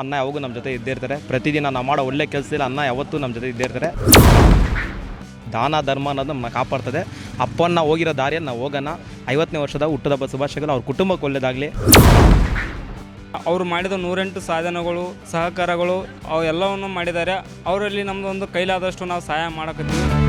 ಅನ್ನ ಯಾವಾಗೂ ನಮ್ಮ ಜೊತೆ ಇದ್ದೇ ಇರ್ತಾರೆ. ಪ್ರತಿದಿನ ನಾವು ಮಾಡೋ ಒಳ್ಳೆ ಕೆಲಸದಲ್ಲಿ ಅನ್ನ ಯಾವತ್ತೂ ನಮ್ಮ ಜೊತೆ ಇದ್ದೇ ಇರ್ತಾರೆ. ದಾನ, ಧರ್ಮ ಅನ್ನೋದು ನಮ್ಮನ್ನ ಕಾಪಾಡ್ತದೆ. ಅಪ್ಪನ್ನ ಹೋಗಿರೋ ದಾರಿಯನ್ನು ನಾವು ಹೋಗೋಣ. ಐವತ್ತನೇ ವರ್ಷದ ಹುಟ್ಟುದಬ್ಬ ಶುಭಾಶಯಗಳು. ಅವ್ರ ಕುಟುಂಬಕ್ಕೆ ಒಳ್ಳೇದಾಗಲಿ. ಅವರು ಮಾಡಿದ ನೂರೆಂಟು ಸಾಧನಗಳು, ಸಹಕಾರಗಳು, ಅವೆಲ್ಲವನ್ನು ಮಾಡಿದ್ದಾರೆ. ಅವರಲ್ಲಿ ನಮ್ಮದೊಂದು ಕೈಲಾದಷ್ಟು ನಾವು ಸಹಾಯ ಮಾಡಕತ್ತೀವಿ.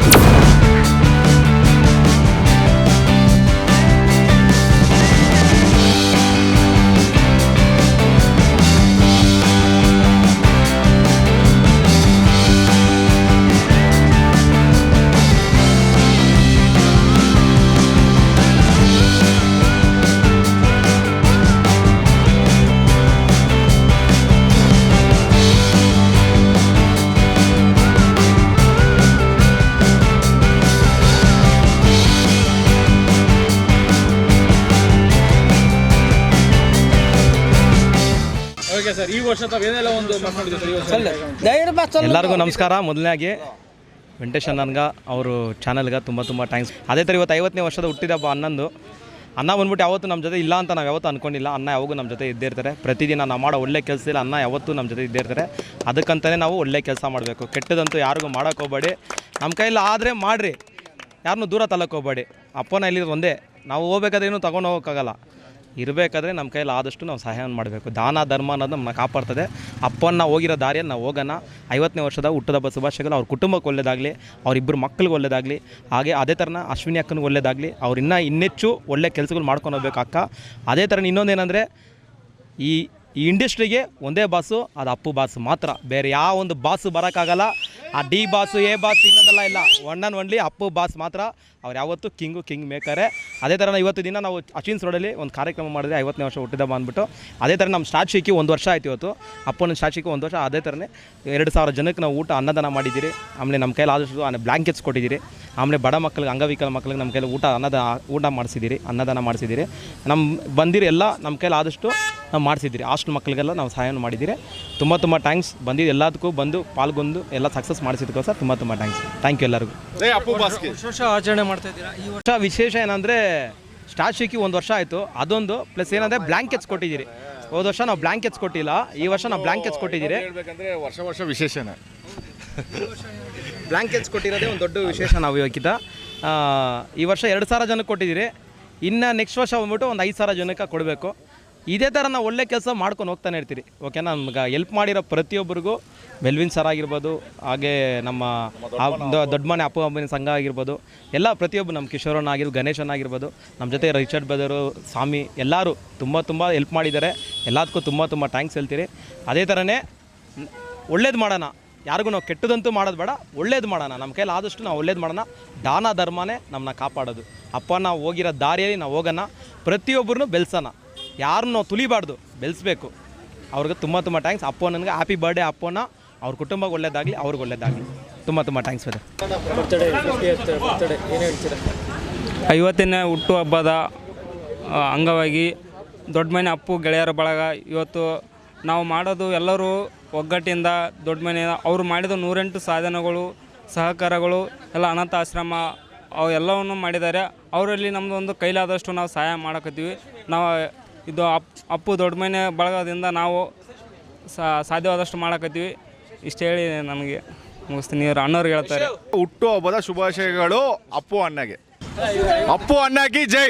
ಓಕೆ ಸರ್ ಈ ವರ್ಷ ತಾವು ಏನೆಲ್ಲ ಒಂದು ಸರ್ ಈ ವರ್ಷ? ಎಲ್ಲರಿಗೂ ನಮಸ್ಕಾರ. ಮೊದಲನೇಗೆ ವೆಂಕಟೇಶ್ ಅಣ್ಣನ್ಗ ಅವರು ಚಾನಲ್ಗೆ ತುಂಬ ತುಂಬ ಥ್ಯಾಂಕ್ಸ್ ಅದೇ ಥರ ಇವತ್ತು ಐವತ್ತನೇ ವರ್ಷದ ಹುಟ್ಟಿದ ಹಬ್ಬ ಹನ್ನೊಂದು ಅನ್ನ ಬಂದ್ಬಿಟ್ಟು ಯಾವತ್ತೂ ನಮ್ಮ ಜೊತೆ ಇಲ್ಲ ಅಂತ ನಾವು ಯಾವತ್ತೂ ಅಂದ್ಕೊಂಡಿಲ್ಲ ಅನ್ನ ಯಾವಾಗೂ ನಮ್ಮ ಜೊತೆ ಇದ್ದೇ ಇರ್ತಾರೆ. ಪ್ರತಿದಿನ ನಾವು ಮಾಡೋ ಒಳ್ಳೆ ಕೆಲಸ ಇಲ್ಲ ಅನ್ನ ಯಾವತ್ತೂ ನಮ್ಮ ಜೊತೆ ಇದ್ದೇ ಇರ್ತಾರೆ. ಅದಕ್ಕಂತಲೇ ನಾವು ಒಳ್ಳೆ ಕೆಲಸ ಮಾಡಬೇಕು. ಕೆಟ್ಟದಂತೂ ಯಾರಿಗೂ ಮಾಡೋಕೆ ಹೋಗಬೇಡಿ. ನಮ್ಮ ಕೈಯಲ್ಲಿ ಆದರೆ ಮಾಡಿರಿ. ಯಾರನ್ನೂ ದೂರ ತಲಕ್ಕೆ ಹೋಗಬೇಡಿ. ಅಪ್ಪನ ಇಲ್ಲಿ ಒಂದೇ. ನಾವು ಹೋಗ್ಬೇಕಾದ್ರೆ ಏನೂ ತೊಗೊಂಡು ಹೋಗೋಕ್ಕಾಗಲ್ಲ. ಇರಬೇಕಾದ್ರೆ ನಮ್ಮ ಕೈಯಲ್ಲಿ ಆದಷ್ಟು ನಾವು ಸಹಾಯ ಮಾಡಬೇಕು. ದಾನ, ಧರ್ಮ ಅನ್ನೋದು ನಮ್ಮನ್ನ ಕಾಪಾಡ್ತದೆ. ಅಪ್ಪನ್ನ ಹೋಗಿರೋ ದಾರಿಯಲ್ಲಿ ನಾವು ಹೋಗೋಣ. ಐವತ್ತನೇ ವರ್ಷದ ಹುಟ್ಟದಬ್ಬ ಶುಭಾಶಯಗಳು. ಅವ್ರ ಕುಟುಂಬಕ್ಕೆ ಒಳ್ಳೆಯದಾಗಲಿ ಅವರಿಬ್ಬರು ಮಕ್ಕಳಿಗೆ ಒಳ್ಳೆಯದಾಗಲಿ ಹಾಗೆ ಅದೇ ಥರನ ಅಶ್ವಿನಿ ಅಕ್ಕನಿಗೆ ಒಳ್ಳೆಯದಾಗಲಿ ಅವ್ರು ಇನ್ನೂ ಇನ್ನೆಚ್ಚು ಒಳ್ಳೆ ಕೆಲಸಗಳು ಮಾಡ್ಕೊಂಡು ಹೋಗ್ಬೇಕು ಅಕ್ಕ. ಅದೇ ಥರ ಇನ್ನೊಂದೇನೆಂದರೆ, ಈ ಈ ಇಂಡಸ್ಟ್ರಿಗೆ ಒಂದೇ ಬಾಸು, ಅದು ಅಪ್ಪು ಬಾಸು ಮಾತ್ರ. ಬೇರೆ ಯಾವ ಒಂದು ಬಾಸು ಬರೋಕ್ಕಾಗಲ್ಲ. ಆ ಡಿ ಬಾಸು ಎ ಬಾಸ್ ಇನ್ನೊಂದೆಲ್ಲ ಇಲ್ಲ. One and only Appu boss ಮಾತ್ರ. ಅವ್ರು ಯಾವತ್ತೂ ಕಿಂಗು ಕಿಂಗ್ ಮೇಕರೆ ಅದೇ ಥರ ಇವತ್ತು ದಿನ ನಾವು ಅಚಿನ್ಸ್ ರೋಡಲ್ಲಿ ಒಂದು ಕಾರ್ಯಕ್ರಮ ಮಾಡಿದ್ರೆ ಐವತ್ತನೇ ವರ್ಷ ಹುಟ್ಟಿದಬ್ಬ ಅಂದ್ಬಿಟ್ಟು ಅದೇ ಥರ ನಮ್ಮ ಸ್ಟಾರ್ಟ್ ಒಂದು ವರ್ಷ ಆಯ್ತು ಇವತ್ತು. ಅಪ್ಪನ ಸ್ಟಾರ್ಟ್ ಒಂದು ವರ್ಷ. ಅದೇ ಥರನೇ ಎರಡು ಸಾವಿರ ಜನಕ್ಕೆ ನಾವು ಊಟ, ಅನ್ನದಾನ ಮಾಡಿದ್ದೀರಿ. ಆಮೇಲೆ ನಮ್ಮ ಕೈಲಿ ಆದಷ್ಟು ಆಮೇಲೆ ಬ್ಲ್ಯಾಂಕೆಟ್ಸ್ ಕೊಟ್ಟಿದ್ದೀರಿ. ಆಮೇಲೆ ಬಡ ಮಕ್ಕಳಿಗೆ, ಅಂಗವಿಕಲ ಮಕ್ಕಳಿಗೆ ನಮ್ಮ ಕೈಲಿ ಊಟ, ಅನ್ನದ, ಊಟ ಮಾಡಿಸಿದ್ದೀರಿ, ಅನ್ನದಾನ ಮಾಡಿಸಿದ್ದೀರಿ. ನಮ್ಮ ಬಂದಿರಿ ಎಲ್ಲ ನಮ್ಮ ಕೈಲಿ ಆದಷ್ಟು ನಾವು ಮಾಡಿಸಿದ್ದೀರಿ. ಹಾಸ್ಟೆಲ್ ಮಕ್ಕಳಿಗೆಲ್ಲ ನಾವು ಸಹಾಯ ಮಾಡಿದ್ದೀರಿ. ತುಂಬ ತುಂಬ ಥ್ಯಾಂಕ್ಸ್. ಬಂದಿದ್ದು ಎಲ್ಲದಕ್ಕೂ ಬಂದು ಪಾಲ್ಗೊಂಡು ಎಲ್ಲ ಸಕ್ಸಸ್ ಸರ್ ತುಂಬ ತುಂಬ ಥ್ಯಾಂಕ್ಸ್. ಥ್ಯಾಂಕ್ ಯು ಎಲ್ಲರಿಗೂ. ವಿಶೇಷ ಆಚರಣೆ ಮಾಡ್ತಾ ಇದ್ದೀರಾ? ಈ ವರ್ಷ ವಿಶೇಷ ಏನಂದರೆ ಸ್ಟಾರ್ ಶಿಕ್ಕಿ ಒಂದು ವರ್ಷ ಆಯಿತು. ಅದೊಂದು ಪ್ಲಸ್ ಏನಂದರೆ ಬ್ಲ್ಯಾಂಕೆಟ್ಸ್ ಕೊಟ್ಟಿದ್ದೀರಿ. ಹೋದ ವರ್ಷ ನಾವು ಬ್ಲ್ಯಾಂಕೆಟ್ಸ್ ಕೊಟ್ಟಿಲ್ಲ. ಈ ವರ್ಷ ನಾವು ಬ್ಲ್ಯಾಂಕೆಟ್ಸ್ ಕೊಟ್ಟಿದ್ದೀರಿ. ಹೇಳ್ಬೇಕಂದ್ರೆ ವರ್ಷ ವರ್ಷ ವಿಶೇಷನೇ. ಬ್ಲ್ಯಾಂಕೆಟ್ಸ್ ಕೊಟ್ಟಿರೋದೇ ಒಂದು ದೊಡ್ಡ ವಿಶೇಷ ನಾವು ಇವಕ್ಕಿಂತ. ಆ, ಈ ವರ್ಷ ಎರಡು ಸಾವಿರ ಜನಕ್ಕೆ ಕೊಟ್ಟಿದ್ದೀರಿ. ಇನ್ನು ನೆಕ್ಸ್ಟ್ ವರ್ಷ ಬಂದ್ಬಿಟ್ಟು ಒಂದು ಐದು ಸಾವಿರ ಜನಕ್ಕೆ ಕೊಡಬೇಕು. ಇದೇ ಥರ ನಾವು ಒಳ್ಳೆ ಕೆಲಸ ಮಾಡ್ಕೊಂಡು ಹೋಗ್ತಾನೆ ಇರ್ತೀರಿ. ಓಕೆನಾ ನಮ್ಗೆ ಎಲ್ಪ್ ಮಾಡಿರೋ ಪ್ರತಿಯೊಬ್ಬರಿಗೂ ಮೆಲ್ವಿನ್ ಸರ್ ಆಗಿರ್ಬೋದು, ಹಾಗೆ ನಮ್ಮ ದೊಡ್ಡ ಮನೆ ಅಪ್ಪ ಅಮ್ಮನ ಸಂಘ ಆಗಿರ್ಬೋದು, ಎಲ್ಲ ಪ್ರತಿಯೊಬ್ಬರು ನಮ್ಮ ಕಿಶೋರನ್ ಆಗಿರ್ಬೋದು ಗಣೇಶನ್ ಆಗಿರ್ಬೋದು, ನಮ್ಮ ಜೊತೆ ರಿಚರ್ಡ್ ಬ್ರದರು ಸ್ವಾಮಿ ಎಲ್ಲರೂ ತುಂಬ ತುಂಬ ಹೆಲ್ಪ್ ಮಾಡಿದ್ದಾರೆ. ಎಲ್ಲದಕ್ಕೂ ತುಂಬ ತುಂಬ ಥ್ಯಾಂಕ್ಸ್ ಹೇಳ್ತೀರಿ. ಅದೇ ಥರನೇ ಒಳ್ಳೇದು ಮಾಡೋಣ. ಯಾರಿಗೂ ನಾವು ಕೆಟ್ಟದಂತೂ ಮಾಡೋದು ಬೇಡ, ಒಳ್ಳೇದು ಮಾಡೋಣ. ನಮ್ಮ ಕೈಲಿ ಆದಷ್ಟು ನಾವು ಒಳ್ಳೇದು ಮಾಡೋಣ. ದಾನ ಧರ್ಮನೇ ನಮ್ಮನ್ನ ಕಾಪಾಡೋದು. ಅಪ್ಪ, ನಾವು ಹೋಗಿರೋ ದಾರಿಯಲ್ಲಿ ನಾವು ಹೋಗೋಣ. ಪ್ರತಿಯೊಬ್ಬರನ್ನು ಬೆಳೆಸೋಣ. ಯಾರನ್ನು ನಾವು ತುಲಿಬಾರ್ದು ಬೆಳೆಸ್ಬೇಕು ಅವ್ರಿಗೆ ತುಂಬ ತುಂಬ ಥ್ಯಾಂಕ್ಸ್ ಅಪ್ಪ ನನಗೆ ಹ್ಯಾಪಿ ಬರ್ಡೇ ಅಪ್ಪನ. ಅವ್ರ ಕುಟುಂಬಕ್ಕೆ ಒಳ್ಳೇದಾಗಲಿ ಅವ್ರಿಗೆ ಒಳ್ಳೇದಾಗಲಿ. ತುಂಬ ತುಂಬ ಥ್ಯಾಂಕ್ಸ್ ಇದೆ ಐವತ್ತನೇ ಹುಟ್ಟುಹಬ್ಬದ ಆ, ಅಂಗವಾಗಿ ದೊಡ್ಡ ಮನೆ ಅಪ್ಪು ಗೆಳೆಯರ ಬಳಗ ಇವತ್ತು ನಾವು ಮಾಡೋದು ಎಲ್ಲರೂ ಒಗ್ಗಟ್ಟಿಂದ ದೊಡ್ಡ ಮನೆ ಅವರು ಮಾಡಿದ ನೂರೆಂಟು ಸಾಧನಗಳು ಸಹಕಾರಗಳು ಎಲ್ಲ ಅನಾಥ ಆಶ್ರಮ ಅವು ಎಲ್ಲವನ್ನು ಮಾಡಿದ್ದಾರೆ. ಅವರಲ್ಲಿ ನಮ್ಮದು ಒಂದು ಕೈಲಾದಷ್ಟು ನಾವು ಸಹಾಯ ಮಾಡಕತ್ತೀವಿ. ನಾವು ಇದು ಅಪ್ ಅಪ್ಪು ದೊಡ್ಡ ಮನೆ ಬಳಗದಿಂದ ನಾವು ಸಾಧ್ಯವಾದಷ್ಟು ಮಾಡಕತ್ತೀವಿ. ಇಷ್ಟು ಹೇಳಿ ನನಗೆ ಮುಗಿಸ್ತೀನಿ. ಅಣ್ಣವ್ರಿಗೆ ಹೇಳ್ತಾರೆ. ಹುಟ್ಟು ಹಬ್ಬದ ಶುಭಾಶಯಗಳು ಅಪ್ಪು ಅಣ್ಣಗೆ. ಅಪ್ಪು ಅಣ್ಣಗೆ ಜೈ.